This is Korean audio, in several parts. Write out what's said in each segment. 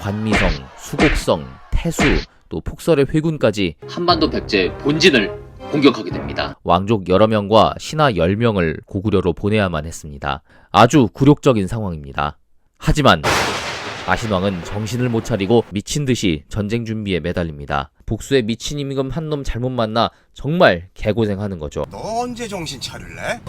관미성, 수곡성, 태수, 또 폭설의 회군까지 한반도 백제 본진을 공격하게 됩니다. 왕족 여러 명과 신하 10명을 고구려로 보내야만 했습니다. 아주 굴욕적인 상황입니다. 하지만 아신왕은 정신을 못 차리고 미친 듯이 전쟁 준비에 매달립니다. 복수의 미친 임금 한 놈 잘못 만나 정말 개고생하는 거죠. 너 언제 정신 차릴래?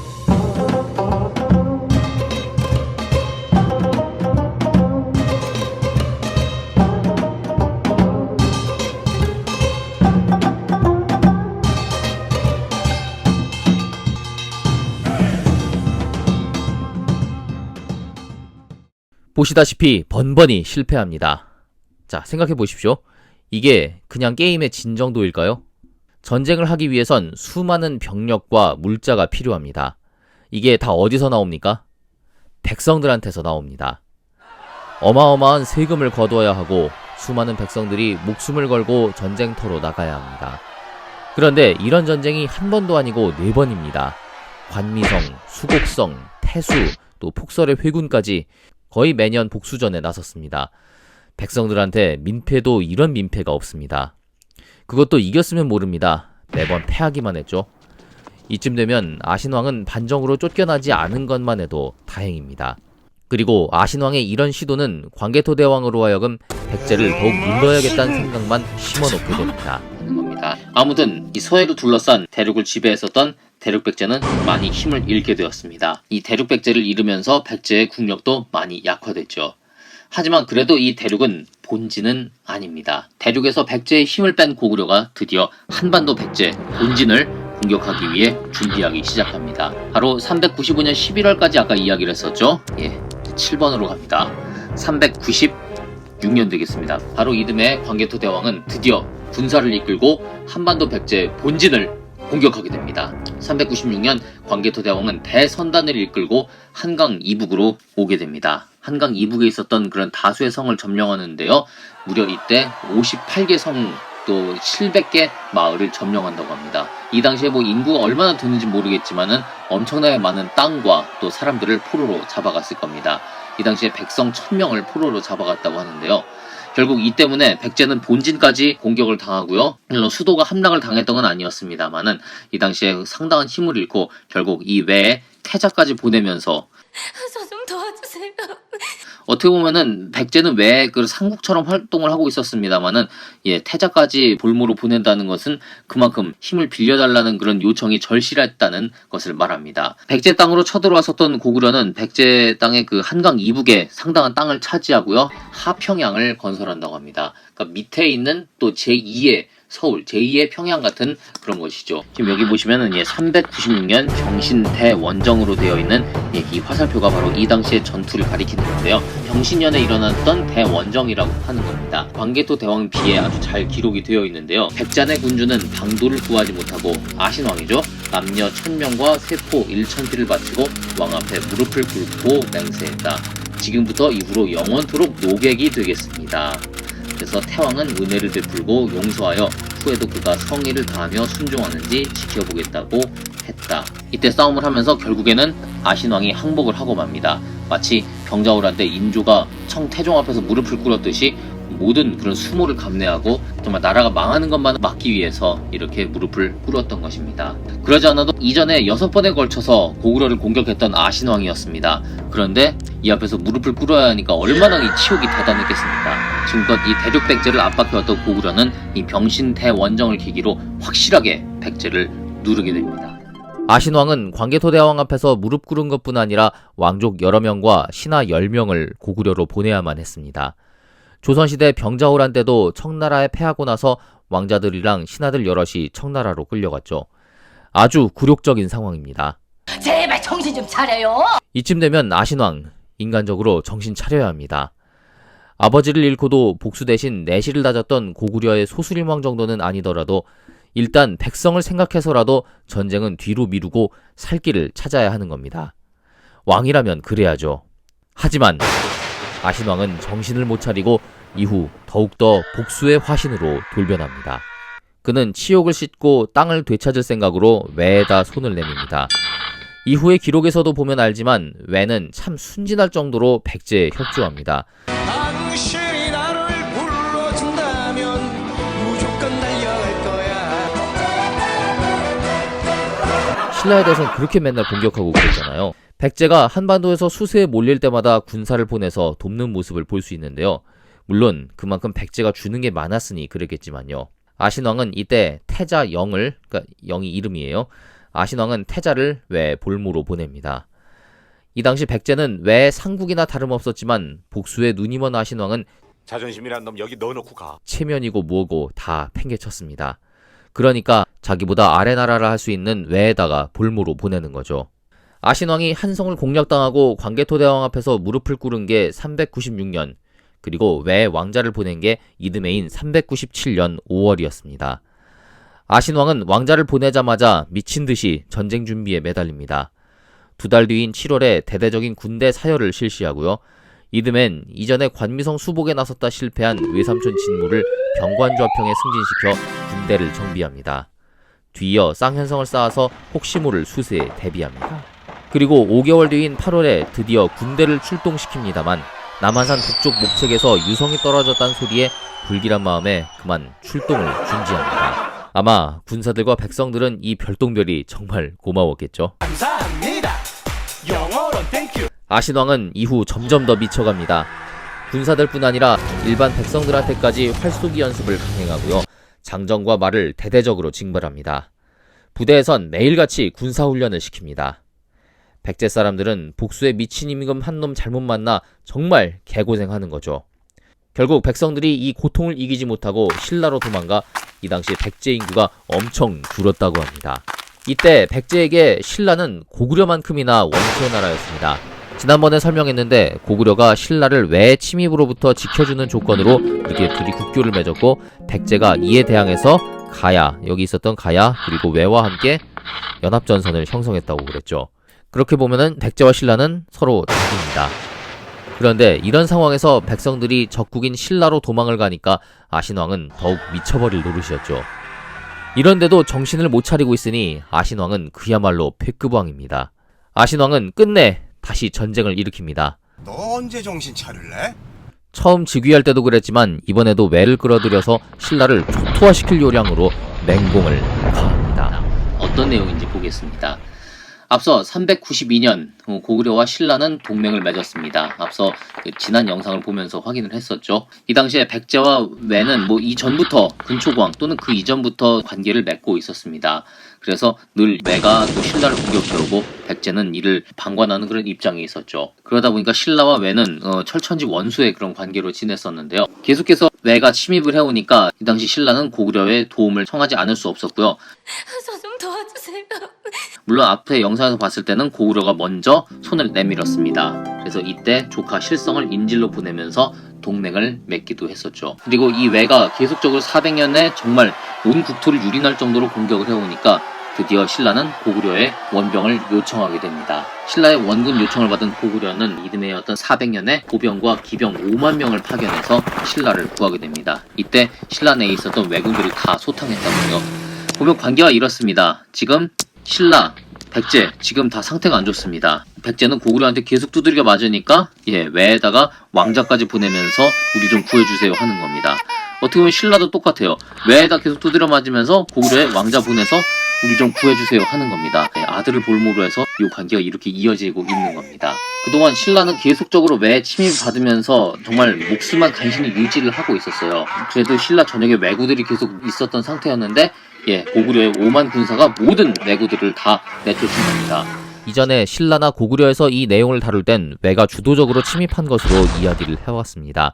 보시다시피 번번이 실패합니다. 자, 생각해 보십시오. 이게 그냥 게임의 진정도일까요? 전쟁을 하기 위해선 수많은 병력과 물자가 필요합니다. 이게 다 어디서 나옵니까? 백성들한테서 나옵니다. 어마어마한 세금을 거둬야 하고 수많은 백성들이 목숨을 걸고 전쟁터로 나가야 합니다. 그런데 이런 전쟁이 한 번도 아니고 네 번입니다. 관미성, 수곡성, 태수, 또 폭설의 회군까지 거의 매년 복수전에 나섰습니다. 백성들한테 민폐도 이런 민폐가 없습니다. 그것도 이겼으면 모릅니다. 매번 패하기만 했죠. 이쯤 되면 아신왕은 반정으로 쫓겨나지 않은 것만 해도 다행입니다. 그리고 아신왕의 이런 시도는 광개토 대왕으로 하여금 백제를 더욱 눌러야겠다는 생각만 심어놓게 됩니다. 아무튼 이 서해를 둘러싼 대륙을 지배했었던 대륙 백제는 많이 힘을 잃게 되었습니다. 이 대륙 백제를 잃으면서 백제의 국력도 많이 약화됐죠. 하지만 그래도 이 대륙은 본진은 아닙니다. 대륙에서 백제의 힘을 뺀 고구려가 드디어 한반도 백제 본진을 공격하기 위해 준비하기 시작합니다. 바로 395년 11월까지 아까 이야기를 했었죠. 예, 7번으로 갑니다. 396년 되겠습니다. 바로 이듬해 광개토 대왕은 드디어 군사를 이끌고 한반도 백제 본진을 공격하게 됩니다. 396년 광개토 대왕은 대선단을 이끌고 한강 이북으로 오게 됩니다. 한강 이북에 있었던 그런 다수의 성을 점령하는데요. 무려 이때 58개 성 또 700개 마을을 점령한다고 합니다. 이 당시에 뭐 인구가 얼마나 되는지 모르겠지만은 엄청나게 많은 땅과 또 사람들을 포로로 잡아갔을 겁니다. 이 당시에 백성 1000명을 포로로 잡아갔다고 하는데요. 결국 이 때문에 백제는 본진까지 공격을 당하고요. 물론 수도가 함락을 당했던 건 아니었습니다만은 이 당시에 상당한 힘을 잃고 결국 이 외에 태자까지 보내면서 저 좀 도와주세요. 어떻게 보면은 백제는 왜 그 삼국처럼 활동을 하고 있었습니다만은 예 태자까지 볼모로 보낸다는 것은 그만큼 힘을 빌려달라는 그런 요청이 절실했다는 것을 말합니다. 백제 땅으로 쳐들어왔었던 고구려는 백제 땅의 그 한강 이북에 상당한 땅을 차지하고요 하평양을 건설한다고 합니다. 그러니까 밑에 있는 또 제2의 서울 제2의 평양 같은 그런 것이죠. 지금 여기 보시면은 예 396년 경신대 원정으로 되어 있는 예, 이 화살표가 바로 이 당시의 전투를 가리키는 건데요. 경신년에 일어났던 대원정이라고 하는 겁니다. 광개토 대왕 비에 아주 잘 기록이 되어 있는데요. 백잔의 군주는 방도를 구하지 못하고 아신왕이죠. 남녀 천명과 세포 일천기를 바치고 왕 앞에 무릎을 꿇고 맹세했다. 지금부터 이후로 영원토록 노객이 되겠습니다. 그래서 태왕은 은혜를 베풀고 용서하여 후에도 그가 성의를 다하며 순종하는지 지켜보겠다고 했다. 이때 싸움을 하면서 결국에는 아신왕이 항복을 하고 맙니다. 마치 병자호란 때 인조가 청태종 앞에서 무릎을 꿇었듯이 모든 그런 수모를 감내하고 정말 나라가 망하는 것만 막기 위해서 이렇게 무릎을 꿇었던 것입니다. 그러지 않아도 이전에 여섯 번에 걸쳐서 고구려를 공격했던 아신왕이었습니다. 그런데 이 앞에서 무릎을 꿇어야 하니까 얼마나 이 치욕이 대단했겠습니까? 지금껏 이 대륙 백제를 압박해왔던 고구려는 이 병신 대원정을 계기로 확실하게 백제를 누르게 됩니다. 아신왕은 광개토 대왕 앞에서 무릎 꿇은 것뿐 아니라 왕족 여러 명과 신하 10명을 고구려로 보내야만 했습니다. 조선시대 병자호란 때도 청나라에 패하고 나서 왕자들이랑 신하들 여럿이 청나라로 끌려갔죠. 아주 굴욕적인 상황입니다. 제발 정신 좀 차려요. 이쯤 되면 아신왕, 인간적으로 정신 차려야 합니다. 아버지를 잃고도 복수 대신 내실을 다졌던 고구려의 소수림왕 정도는 아니더라도 일단 백성을 생각해서라도 전쟁은 뒤로 미루고 살 길을 찾아야 하는 겁니다. 왕이라면 그래야죠. 하지만 아신왕은 정신을 못 차리고 이후 더욱더 복수의 화신으로 돌변합니다. 그는 치욕을 씻고 땅을 되찾을 생각으로 외에다 손을 내밉니다. 이후의 기록에서도 보면 알지만 외는 참 순진할 정도로 백제에 협조합니다. 신라에 대해서는 그렇게 맨날 공격하고 그랬잖아요. 백제가 한반도에서 수세에 몰릴 때마다 군사를 보내서 돕는 모습을 볼 수 있는데요. 물론 그만큼 백제가 주는 게 많았으니 그랬겠지만요. 아신왕은 이때 태자 영을, 그러니까 영이 이름이에요. 아신왕은 태자를 왜 볼모로 보냅니다. 이 당시 백제는 외 상국이나 다름없었지만 복수의 눈이 먼 아신왕은 자존심이란 놈 여기 넣어놓고 가. 체면이고 뭐고 다 팽개쳤습니다. 그러니까 자기보다 아래 나라를 할수 있는 외에다가 볼모로 보내는 거죠. 아신왕이 한성을 공략당하고 광개토 대왕 앞에서 무릎을 꿇은 게 396년, 그리고 외 왕자를 보낸 게 이듬해인 397년 5월이었습니다. 아신왕은 왕자를 보내자마자 미친 듯이 전쟁 준비에 매달립니다. 두 달 뒤인 7월에 대대적인 군대 사열을 실시하고요. 이듬해엔 이전에 관미성 수복에 나섰다 실패한 외삼촌 진무를 병관좌평에 승진시켜 군대를 정비합니다. 뒤이어 쌍현성을 쌓아서 혹시 모를 수세에 대비합니다. 그리고 5개월 뒤인 8월에 드디어 군대를 출동시킵니다만 남한산 북쪽 목책에서 유성이 떨어졌다는 소리에 불길한 마음에 그만 출동을 중지합니다. 아마 군사들과 백성들은 이 별똥별이 정말 고마웠겠죠. 감사합니다. 아신왕은 이후 점점 더 미쳐갑니다. 군사들뿐 아니라 일반 백성들한테까지 활쏘기 연습을 강행하고요. 장정과 말을 대대적으로 징벌합니다. 부대에선 매일같이 군사훈련을 시킵니다. 백제 사람들은 복수의 미친 임금 한 놈 잘못 만나 정말 개고생하는 거죠. 결국 백성들이 이 고통을 이기지 못하고 신라로 도망가 이 당시 백제 인구가 엄청 줄었다고 합니다. 이때 백제에게 신라는 고구려만큼이나 원수의 나라였습니다. 지난번에 설명했는데 고구려가 신라를 외 침입으로부터 지켜주는 조건으로 이렇게 둘이 국교를 맺었고 백제가 이에 대항해서 가야 여기 있었던 가야 그리고 외와 함께 연합전선을 형성했다고 그랬죠. 그렇게 보면은 백제와 신라는 서로 적입니다. 그런데 이런 상황에서 백성들이 적국인 신라로 도망을 가니까 아신왕은 더욱 미쳐버릴 노릇이었죠. 이런데도 정신을 못 차리고 있으니 아신왕은 그야말로 패급왕입니다. 아신왕은 끝내 다시 전쟁을 일으킵니다. 너 언제 정신 차릴래? 처음 즉위할 때도 그랬지만 이번에도 외를 끌어들여서 신라를 초토화시킬 요량으로 맹공을 가합니다. 어떤 내용인지 보겠습니다. 앞서 392년 어, 고구려와 신라는 동맹을 맺었습니다. 앞서 그 지난 영상을 보면서 확인을 했었죠. 이 당시에 백제와 외는 뭐 이전부터 근초광 또는 그 이전부터 관계를 맺고 있었습니다. 그래서 늘 외가 또 신라를 공격해오고 백제는 이를 방관하는 그런 입장에 있었죠. 그러다 보니까 신라와 외는 어, 철천지 원수의 그런 관계로 지냈었는데요. 계속해서 외가 침입을 해오니까 이 당시 신라는 고구려의 도움을 청하지 않을 수 없었고요. 저 좀 도와 주세요. 물론 앞에 영상에서 봤을 때는 고구려가 먼저 손을 내밀었습니다. 그래서 이때 조카 실성을 인질로 보내면서 동맹을 맺기도 했었죠. 그리고 이 외가 계속적으로 400년에 정말 온 국토를 유린할 정도로 공격을 해오니까 드디어 신라는 고구려의 원병을 요청하게 됩니다. 신라의 원군 요청을 받은 고구려는 이듬해였던 400년에 보병과 기병 5만 명을 파견해서 신라를 구하게 됩니다. 이때 신라 내에 있었던 왜군들이 다 소탕했다고요. 보면 관계가 이렇습니다. 지금 신라, 백제 지금 다 상태가 안 좋습니다. 백제는 고구려한테 계속 두들겨 맞으니까 예 외에다가 왕자까지 보내면서 우리 좀 구해주세요 하는 겁니다. 어떻게 보면 신라도 똑같아요. 외에다 계속 두드려 맞으면서 고구려에 왕자 보내서 우리 좀 구해주세요 하는 겁니다. 예, 아들을 볼모로 해서 이 관계가 이렇게 이어지고 있는 겁니다. 그동안 신라는 계속적으로 외 침입 받으면서 정말 목숨만 간신히 유지를 하고 있었어요. 그래도 신라 전역에 왜구들이 계속 있었던 상태였는데 예, 고구려의 5만 군사가 모든 왜구들을 다 내쫓은 겁니다. 이전에 신라나 고구려에서 이 내용을 다룰 땐 외가 주도적으로 침입한 것으로 이야기를 해왔습니다.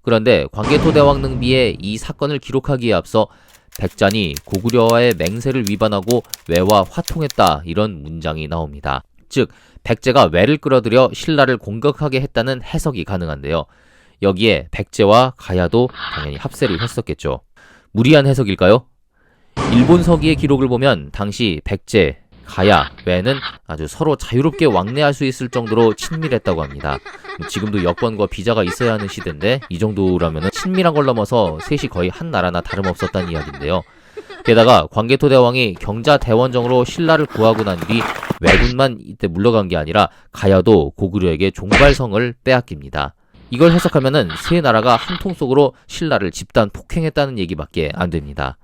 그런데 광개토 대왕 능비에 이 사건을 기록하기에 앞서 백잔이 고구려와의 맹세를 위반하고 외와 화통했다 이런 문장이 나옵니다. 즉 백제가 외를 끌어들여 신라를 공격하게 했다는 해석이 가능한데요. 여기에 백제와 가야도 당연히 합세를 했었겠죠. 무리한 해석일까요? 일본 서기의 기록을 보면 당시 백제, 가야, 외는 아주 서로 자유롭게 왕래할 수 있을 정도로 친밀했다고 합니다. 지금도 여권과 비자가 있어야 하는 시대인데 이 정도라면 친밀한 걸 넘어서 셋이 거의 한 나라나 다름없었다는 이야기인데요. 게다가 광개토 대왕이 경자 대원정으로 신라를 구하고 난 뒤 왜군만 이때 물러간 게 아니라 가야도 고구려에게 종발성을 빼앗깁니다. 이걸 해석하면은 세 나라가 한 통 속으로 신라를 집단 폭행했다는 얘기밖에 안 됩니다.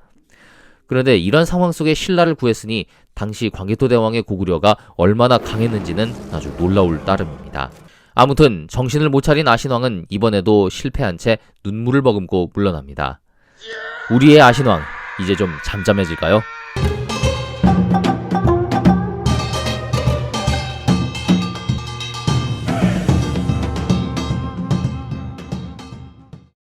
그런데 이런 상황 속에 신라를 구했으니 당시 광개토 대왕의 고구려가 얼마나 강했는지는 아주 놀라울 따름입니다. 아무튼 정신을 못 차린 아신왕은 이번에도 실패한 채 눈물을 머금고 물러납니다. 우리의 아신왕 이제 좀 잠잠해질까요?